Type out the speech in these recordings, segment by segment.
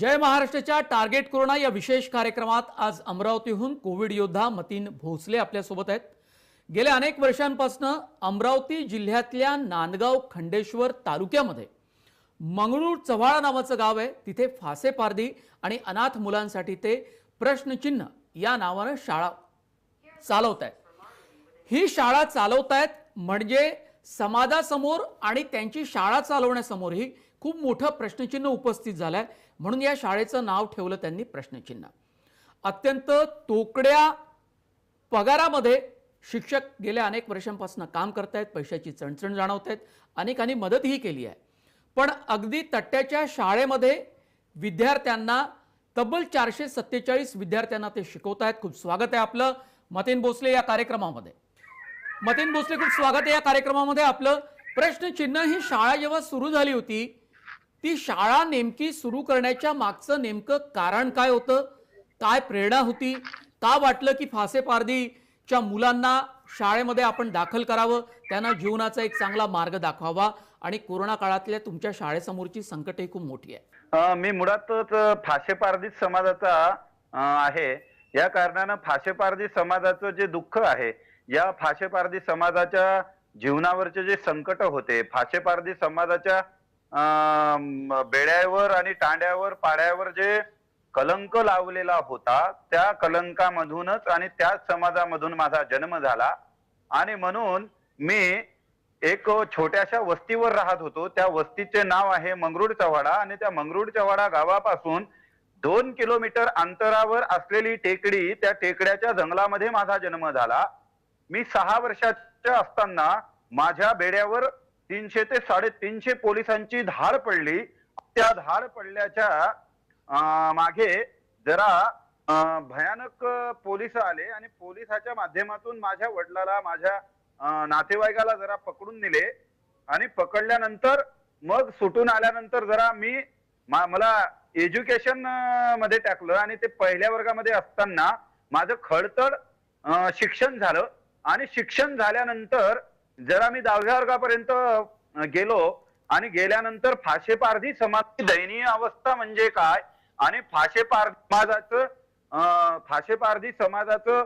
जय महाराष्ट्राच्या target corona या विशेष कार्यक्रमात आज अमरावतीहून कोविड योद्धा मतीन भोसले आपल्यासोबत आहेत. गेल्या अनेक वर्षांपासून अमरावती जिल्ह्यातल्या नांदगाव खंडेश्वर तालुक्यामध्ये मंगळूर चव्हाळा नावाचं गाव आहे. तिथे फासेपारधी आणि अनाथ मुलांसाठी ते प्रश्नचिन्ह या नावानं शाळा चालवत आहेत ही शाळा चालवतायत म्हणजे समाजासमोर आणि त्यांची शाळा चालवण्यासमोरही खूप मोठं प्रश्नचिन्ह उपस्थित झालंय. म्हणून या शाळेचं नाव ठेवलं त्यांनी प्रश्नचिन्ह. अत्यंत तोकड्या पगारामध्ये शिक्षक गेल्या अनेक वर्षांपासून काम करतायत पैशाची चणचण जाणवत आहेत अनेकांनी मदतही केली आहे. पण अगदी तट्ट्याच्या शाळेमध्ये विद्यार्थ्यांना तब्बल चारशे सत्तेचाळीस विद्यार्थ्यांना ते शिकवत आहेत खूप स्वागत आहे आपलं. मतीन भोसले या कार्यक्रमामध्ये. मतीन भोसले खूप स्वागत आहे या कार्यक्रमामध्ये. आपलं प्रश्नचिन्ह ही शाळा जेव्हा सुरू झाली होती ती शाळा नेमकी सुरू करण्याच्या मागचं नेमकं कारण काय होतं? काय प्रेरणा होती? का वाटलं की फासेपारदीच्या मुलांना शाळेमध्ये आपण दाखल करावं? त्यांना जीवनाचा एक चांगला मार्ग दाखवावा. आणि कोरोना काळातल्या तुमच्या शाळेसमोरची संकटही खूप मोठी आहे. मी मुळातच अ, समाजाचा आहे. या कारणानं फाशेपारधी समाजाचं जे दुःख आहे या फासेपारदी समाजाच्या जीवनावरचे जे संकट होते फासेपारदी समाजाच्या बेड्यावर आणि टांड्यावर पाड्यावर जे कलंक लावलेला होता त्या कलंकामधूनच आणि त्याच समाजामधून माझा जन्म झाला. आणि म्हणून मी एक छोट्याशा वस्तीवर राहत होतो. त्या वस्तीचे नाव आहे मंगरुड चव्हाडा आणि त्या मंगरुड चव्हाडा गावापासून दोन किलोमीटर अंतरावर असलेली टेकडी त्या टेकड्याच्या जंगलामध्ये माझा जन्म झाला. मी सहा वर्षाच्या असताना माझ्या बेड्यावर तीनशे ते साडेतीनशे पोलिसांची धार पडली. त्या धार पडल्याच्या मागे जरा भयानक पोलीस आले आणि पोलिसाच्या माध्यमातून माझ्या वडिलाला माझ्या नातेवाईकाला जरा पकडून दिले आणि पकडल्यानंतर मग सुटून आल्यानंतर जरा मी मला एज्युकेशनमध्ये टाकलं आणि ते पहिल्या वर्गामध्ये असताना माझं खडतड शिक्षण झालं. आणि शिक्षण झाल्यानंतर जरा मी दहाव्या वर्गापर्यंत गेलो आणि गेल्यानंतर फाशेपारधी समाजची दयनीय अवस्था म्हणजे काय? आणि फाशेपार समाजाचं फाशेपारधी समाजाचं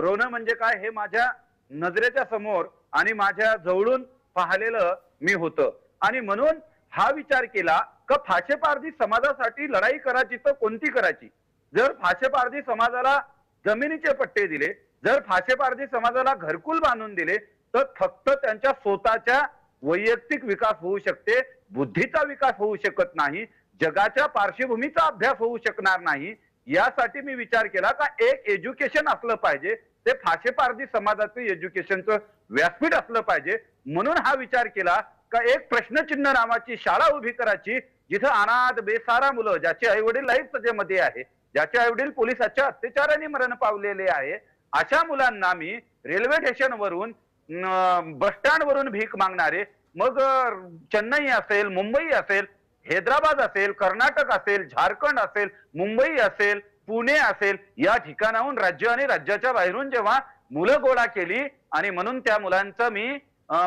रोण म्हणजे काय हे माझ्या नजरेच्या समोर आणि माझ्या जवळून पाहिलेलं मी होतं. आणि म्हणून हा विचार केला का फाशेपारधी समाजासाठी लढाई करायची तर कोणती करायची? जर फाशेपारधी समाजाला जमिनीचे पट्टे दिले जर फाशेपारधी समाजाला घरकुल बांधून दिले तर फक्त त्यांच्या स्वतःच्या वैयक्तिक विकास होऊ शकते बुद्धीचा विकास होऊ शकत नाही जगाच्या पार्श्वभूमीचा अभ्यास होऊ शकणार नाही यासाठी मी विचार केला का एक एज्युकेशन असलं पाहिजे ते फाशेपारधी समाजाचं एज्युकेशनचं व्यासपीठ असलं पाहिजे. म्हणून हा विचार केला का एक प्रश्नचिन्ह नावाची शाळा उभी करायची जिथं अनाथ बेसारा मुलं ज्याचे आई वडील लाईफ सजेमध्ये आहे ज्याचे आई वडील पोलिसाच्या अत्याचाराने मरण पावलेले आहे अशा मुलांना मी रेल्वे स्टेशनवरून बस स्टँड वरून भीक मागणारे मग चेन्नई असेल मुंबई असेल हैदराबाद असेल कर्नाटक असेल झारखंड असेल मुंबई असेल पुणे असेल या ठिकाणाहून राज्य आणि राज्याच्या बाहेरून जेव्हा मुलं गोळा केली आणि म्हणून त्या मुलांचं मी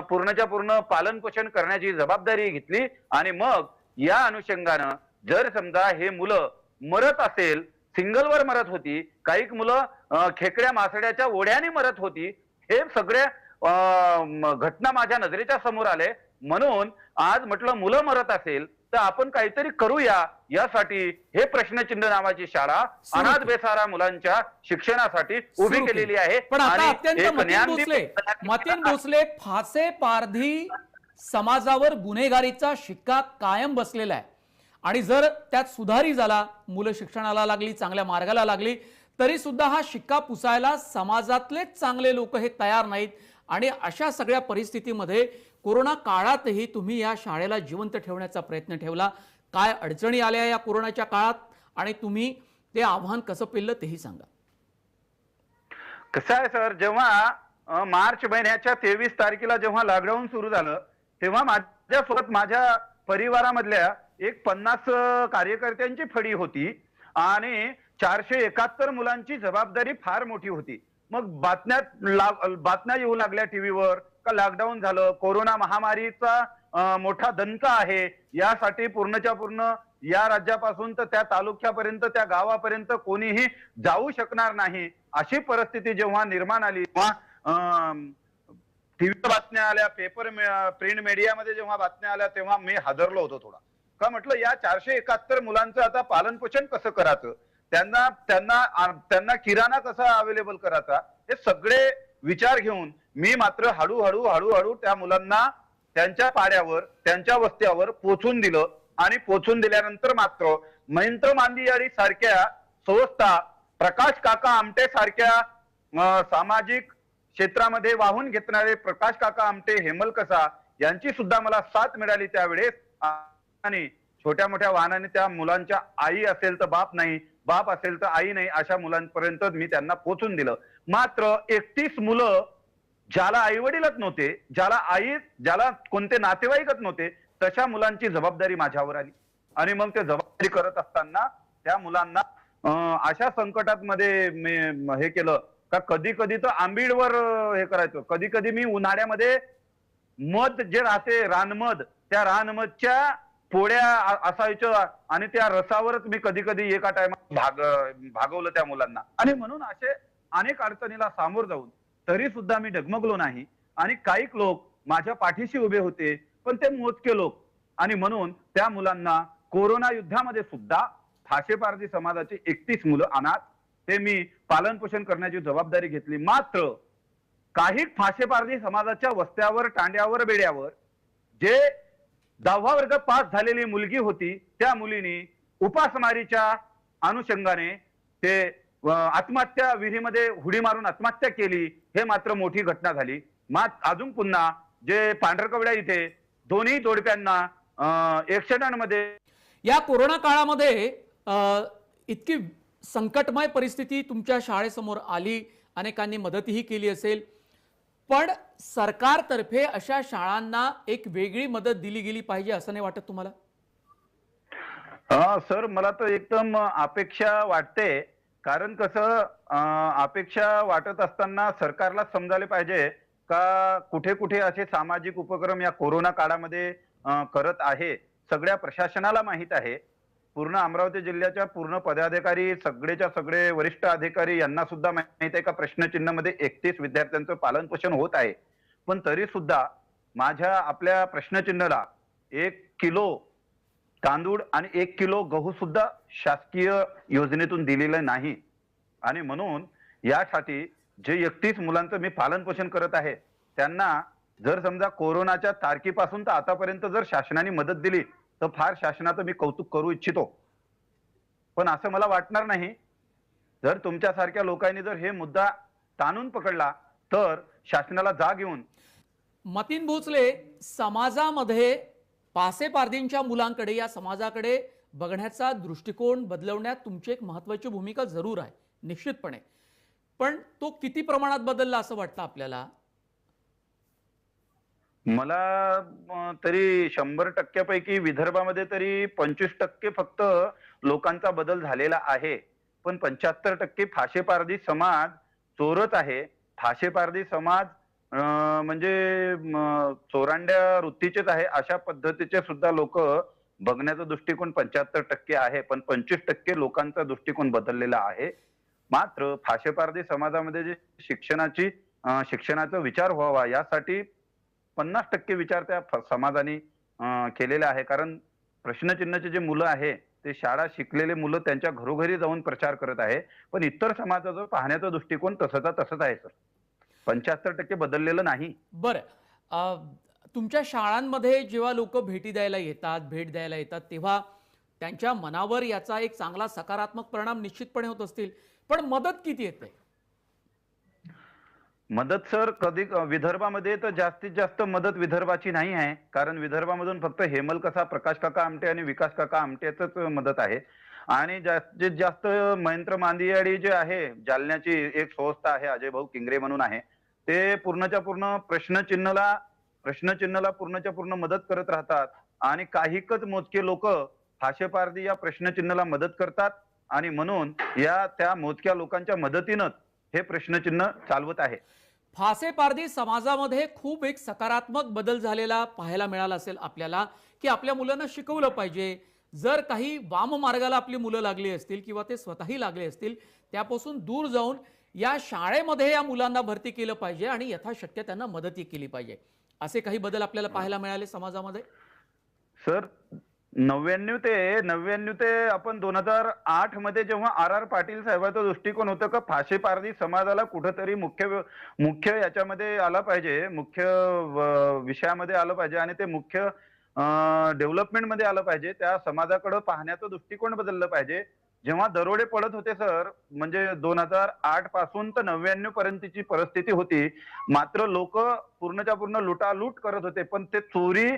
पूर्णच्या पूर्ण पालन पोषण करण्याची जबाबदारी घेतली आणि मग या अनुषंगानं जर समजा हे मुलं मरत असेल सिंगलवर मरत होती काही मुलं खेकड्या मासड्याच्या ओढ्याने मरत होती हे सगळे घटना माझ्या नजरेच्या समोर आले. म्हणून आज म्हटलं मुलं मरत असेल तर आपण काहीतरी करूया. यासाठी हे प्रश्नचिन्ह नावाची शाळा अनाथ. बेसारा मुलांच्या शिक्षणासाठी उभी केलेली केली. आहे. पण आता अत्यंत मतीन भोसले फासे पारधी समाजावर गुन्हेगारीचा शिक्का कायम बसलेला आहे. आणि जर त्यात सुधारी झाला मुलं शिक्षणाला लागली चांगल्या मार्गाला लागली तरी सुद्धा हा शिक्का पुसायला समाजातलेच चांगले लोक हे तयार नाहीत. आणि अशा सगळ्या परिस्थितीमध्ये कोरोना काळातही तुम्ही या शाळेला जिवंत ठेवण्याचा प्रयत्न ठेवला. काय अडचणी आल्या या कोरोनाच्या काळात? आणि तुम्ही ते आव्हान कसं पेललं तेही सांगा. कसं आहे सर? जेव्हा मार्च महिन्याच्या तेवीस तारखेला जेव्हा लॉकडाऊन सुरू झालं तेव्हा माझ्यासोबत माझ्या परिवारामधल्या एक पन्नास कार्यकर्त्यांची फडी होती आणि चारशे एकाहत्तर मुलांची जबाबदारी फार मोठी होती. मग बातम्यात बातम्या येऊ लागल्या टीव्हीवर का लॉकडाऊन झालं? कोरोना महामारीचा मोठा दंत आहे. यासाठी पूर्णच्या पूर्ण या राज्यापासून तर त्या तालुक्यापर्यंत त्या गावापर्यंत कोणीही जाऊ शकणार नाही. अशी परिस्थिती जेव्हा निर्माण आली तेव्हा टीव्ही बातम्या आल्या पेपर प्रिंट मीडियामध्ये जेव्हा बातम्या आल्या तेव्हा मी हादरलो होतो थोडा. का म्हटलं या चारशे एकाहत्तर मुलांचं आता पालन पोषण कसं करायचं? त्यांना त्यांना त्यांना किराणा कसा अवेलेबल करायचा. हे सगळे विचार घेऊन मी मात्र हळूहळू हळूहळू त्या मुलांना त्यांच्या पाड्यावर त्यांच्या वस्त्यावर पोचून दिलं. आणि पोचून दिल्यानंतर मात्र महेंद्र मांदियाळी सारख्या संस्था प्रकाश काका आमटे सारख्या सामाजिक क्षेत्रामध्ये वाहून घेतणारे प्रकाश काका आमटे हेमल कसा यांची सुद्धा मला साथ मिळाली त्यावेळेस. आणि छोट्या मोठ्या वाहनाने त्या मुलांच्या आई असेल तर बाप नाही बाप असेल तर आई नाही अशा मुलांपर्यंत मी त्यांना पोचून दिलं. मात्र एकतीस मुलं ज्याला आई वडीलच नव्हते ज्याला आई ज्याला कोणते नातेवाईकच नव्हते तशा मुलांची जबाबदारी माझ्यावर आली. आणि मग ते जबाबदारी करत असताना त्या मुलांना अशा संकटात मध्ये मी हे केलं का कधी कधी तर आंबीडवर हे करायचो. कधी कधी मी उन्हाळ्यामध्ये मध जे राहते रानमध त्या रानमधच्या पोळ्या असायच्या आणि त्या रसावरच मी कधी कधी एका टायमात भाग भागवलं त्या मुलांना. आणि म्हणून असे अनेक अडचणीला सामोर जाऊन तरी सुद्धा मी डगमगलो नाही. आणि काही लोक माझ्या पाठीशी उभे होते पण ते मोजके लोक. आणि म्हणून त्या मुलांना कोरोना युद्धामध्ये सुद्धा फाशे पारधी समाजाची एकतीस मुलं अनाथ ते मी पालन पोषण करण्याची जबाबदारी घेतली. मात्र काही फाशेपारधी समाजाच्या वस्त्यावर टांड्यावर बेड्यावर जे दहावा वर्ग पास झालेली मुलगी होती. त्या मुलीने उपासमारीच्या अनुषंगाने ते आत्महत्या विहिरीमध्ये हुडी मारून आत्महत्या केली. हे मात्र मोठी घटना झाली. मात अजून पुन्हा जे पांढरकवड्या इथे दोन्ही जोडप्यांना मध्ये या कोरोना काळामध्ये इतकी संकटमय परिस्थिती तुमच्या शाळेसमोर आली. अनेकांनी मदतही केली असेल. पण सरकारतर्फे अशा शाळांना एक वेगळी मदत दिली गेली पाहिजे असं नाही वाटत तुम्हाला? हा सर मला तर एकदम अपेक्षा वाटते. कारण कसं अपेक्षा वाटत असताना सरकारला समजायला पाहिजे का कुठे कुठे असे सामाजिक उपक्रम या कोरोना काळामध्ये करत आहे. सगळ्या प्रशासनाला माहीत आहे. पूर्ण अमरावती जिल्ह्याच्या पूर्ण पदाधिकारी सगळेच्या सगळे वरिष्ठ अधिकारी यांना सुद्धा माहीत आहे का प्रश्नचिन्हमध्ये एकतीस विद्यार्थ्यांचं पालन पोषण होत आहे. पण तरी सुद्धा माझ्या आपल्या प्रश्नचिन्हाला एक किलो तांदूळ आणि एक किलो गहू सुद्धा शासकीय योजनेतून दिलेलं नाही. आणि म्हणून यासाठी जे एकतीस मुलांचं मी पालन पोषण करत आहे त्यांना जर समजा कोरोनाच्या तारखेपासून तर आतापर्यंत जर शासनाने मदत दिली तर फार शासनाचं मी कौतुक करू इच्छितो. पण असं मला वाटणार नाही जर तुमच्यासारख्या लोकांनी जर हे मुद्दा ताणून पकडला तर शासनाला जाग येऊन मतीन भोसले समाजामध्ये पासेपारधींच्या मुलांकडे या समाजाकडे बघण्याचा दृष्टिकोन बदलवण्यात तुमची एक महत्वाची भूमिका जरूर आहे निश्चितपणे. पण तो किती प्रमाणात बदलला असं वाटतं आपल्याला? मला तरी शंभर टक्क्यापैकी विदर्भामध्ये तरी पंचवीस टक्के फक्त लोकांचा बदल झालेला आहे. पण पंच्याहत्तर टक्के फाशेपारधी समाज चोरच आहे. फाशेपारधी समाज म्हणजे चोरांड्या वृत्तीचेच आहे. अशा पद्धतीचे सुद्धा लोक बघण्याचा दृष्टिकोन पंच्याहत्तर टक्के आहे. पण पंचवीस टक्के लोकांचा दृष्टिकोन बदललेला आहे. मात्र फाशेपारधी समाजामध्ये जे शिक्षणाची शिक्षणाचा विचार व्हावा यासाठी पन्नास टक्के विचार त्या समाजाने केलेला आहे. कारण प्रश्नचिन्हाचे जे मुलं आहे ते शाळा शिकलेले मुलं त्यांच्या घरोघरी जाऊन प्रचार करत आहे. पण इतर समाजाचा पाहण्याचा दृष्टिकोन तसाचा तसंच आहे सर. पंच्याहत्तर टक्के बदललेलं नाही. बरं. तुमच्या शाळांमध्ये जेव्हा लोक भेटी द्यायला येतात भेट द्यायला येतात तेव्हा त्यांच्या मनावर याचा एक चांगला सकारात्मक परिणाम निश्चितपणे होत असतील. पण मदत किती येते? मदत सर कधी विदर्भामध्ये तर जास्तीत जास्त मदत विदर्भाची नाही आहे. कारण विदर्भामधून फक्त हेमल कसा प्रकाश काका आमटे आणि विकास काका आमटेच मदत आहे. आणि जास्तीत जास्त महेंद्र मांदियाडी जे आहे जालन्याची एक संस्था आहे अजय भाऊ किंगरे म्हणून आहे. ते पूर्णच्या पूर्ण प्रश्नचिन्हला प्रश्नचिन्हला पूर्णच्या पूर्ण मदत करत राहतात. आणि काहीकच मोजके लोक फाशेपारधी या प्रश्नचिन्हाला मदत करतात. आणि म्हणून या त्या मोजक्या लोकांच्या मदतीनंच हे प्रश्नचिन्ह चालवत आहे. फासे पारधी समाजामध्ये खूप एक सकारात्मक बदल झालेला पाहायला मिळाला असेल आपल्याला की आपल्या मुलांना शिकवलं पाहिजे. जर काही वाम मार्गाला आपली मुलं लागली असतील किंवा ते स्वतःही लागले असतील त्यापासून दूर जाऊन या शाळेमध्ये या मुलांना भरती केलं पाहिजे आणि यथाशक्य त्यांना मदतही केली पाहिजे. असे काही बदल आपल्याला पाहायला मिळाले समाजामध्ये? सर नव्याण्णव ते नव्याण्णव ते आपण दोन हजार आठमध्ये जेव्हा आर आर पाटील साहेबांचा दृष्टिकोन होतं का फाशी पारधी समाजाला कुठंतरी मुख्य मुख्य याच्यामध्ये आलं पाहिजे मुख्य विषयामध्ये आलं पाहिजे आणि ते मुख्य डेव्हलपमेंटमध्ये आलं पाहिजे त्या समाजाकडे पाहण्याचा दृष्टिकोन बदललं पाहिजे. जेव्हा दरोडे पडत होते सर म्हणजे दोन हजार आठपासून तर नव्याण्णव पर्यंतची परिस्थिती होती. मात्र लोक पूर्णच्या पूर्ण लुटालूट करत होते पण ते चोरी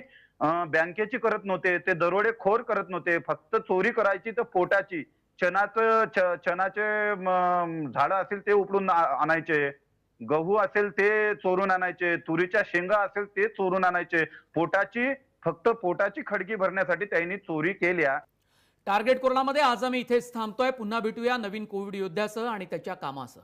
बँकेची करत नव्हते ते दरोडेखोर करत नव्हते फक्त चोरी करायची तर पोटाची. चनाचं च- चनाचे झाडं असेल ते उपडून आणायचे. गहू असेल ते चोरून आणायचे. तुरीच्या शेंगा असेल ते चोरून आणायचे. पोटाची फक्त पोटाची खडकी भरण्यासाठी त्यांनी चोरी केल्या. टार्गेट कोरोनामध्ये आज आम्ही इथेच थांबतोय. पुन्हा भेटूया नवीन कोविड योद्ध्यासह आणि त्याच्या कामासह.